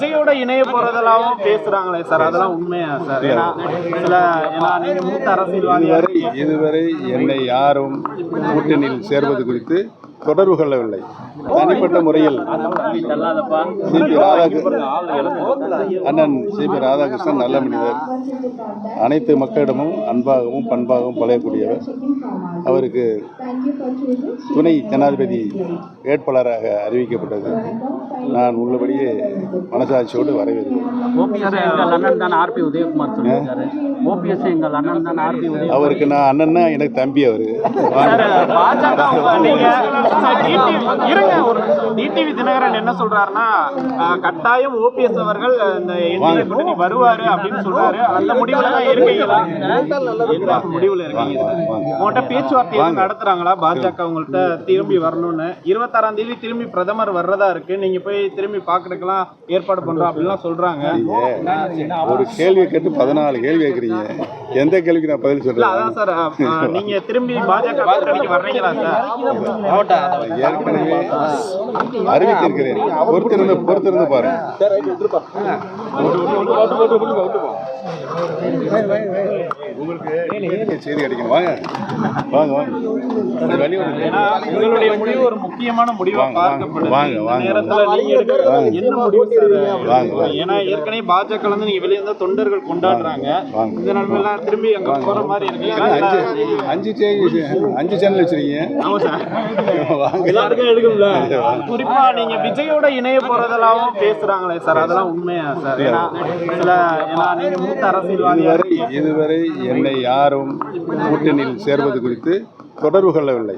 விஜயோட இணைய போறதெல்லாம் பேசுறாங்களே சார். அதெல்லாம் உண்மையா சார்? ஏன்னா சில ஏன்னா நீங்க மூத்த அரசியல்வாதி இதுவரை என்னை யாரும் கூட்டணியில் சேர்வது குறித்து தொடர்பு கொள்ளவில்லை தனிப்பட்ட முறையில் சிபி ராதாகிருஷ்ணன் அண்ணன் சிபி ராதாகிருஷ்ணன் நல்ல மனிதர். அனைத்து மக்களிடமும் அன்பாகவும் பண்பாகவும் பழகக்கூடியவர். அவருக்கு துணை ஜனாதிபதி வேட்பாளராக அறிவிக்கப்பட்டது. நான் உள்ளபடியே மனசாட்சியோடு வரவேற்கிறேன். அவருக்கு நான் அண்ணன்னா எனக்கு தம்பி அவரு. இருங்க ஒரு டிடிவி தினகரன் என்ன சொல்றாருன்னா கட்டாயம் ஓபிஎஸ் அவர்கள் இந்த என்டிஏ கூட்டணி வருவாரு அப்படின்னு சொல்றாரு அந்த முடிவுல தான் இருக்கீங்களா என்ன முடிவுல இருக்கீங்க சார் உங்கள்கிட்ட பேச்சுவார்த்தை நடத்துறாங்களா பாஜக உங்கள்கிட்ட திரும்பி வரணும்னு இருபத்தாறாம் தேதி திரும்பி பிரதமர் வர்றதா இருக்கு நீங்க போய் திரும்பி பாக்குறதுக்கெல்லாம் ஏற்பாடு பண்றோம் அப்படிலாம் சொல்றாங்க ஒரு கேள்வியை கேட்டு பதினாலு கேள்வி கேட்குறீங்க எந்த கேள்விக்கு நான் பதில் இல்ல சொல்றேன் அதான் சார் அஹ், நீங்க திரும்பி பாஜக கூட்டணிக்கு வர்றீங்களா சார் ஏற்கனவே அறிவித்திருக்கிறேன் பொறுத்திருந்து பொறுத்திருந்து பாருங்க உங்களுக்கு செய்தி கிடைக்கணும் வாங்க வாங்க வாங்க முடிவு ஒரு முக்கியமான முடிவா வாங்க, வாங்க. ஏன்னா ஏற்கனவே பாஜக இருந்து நீங்க வெளியே இருந்த தொண்டர்கள் கொண்டாடுறாங்க. இந்த நிலைமையெல்லாம் திரும்பி அங்க போற மாதிரி இருக்கு. அஞ்சு அஞ்சு அஞ்சு சேனல் வச்சிருக்கீங்க. ஆமா சார். எல்லாருக்கும் எடுக்கும்ல. குறிப்பா நீங்க விஜயோட இணைய போறதெல்லாம் பேசுறாங்களே சார். அதெல்லாம் உண்மையா சார்? ஏன்னா சில ஏன்னா நீங்க மூத்த அரசியல்வாதியா இதுவரை இதுவரை என்னை யாரும் கூட்டணியில் சேர்வது குறித்து தொடர்பு கொள்ளவில்லை.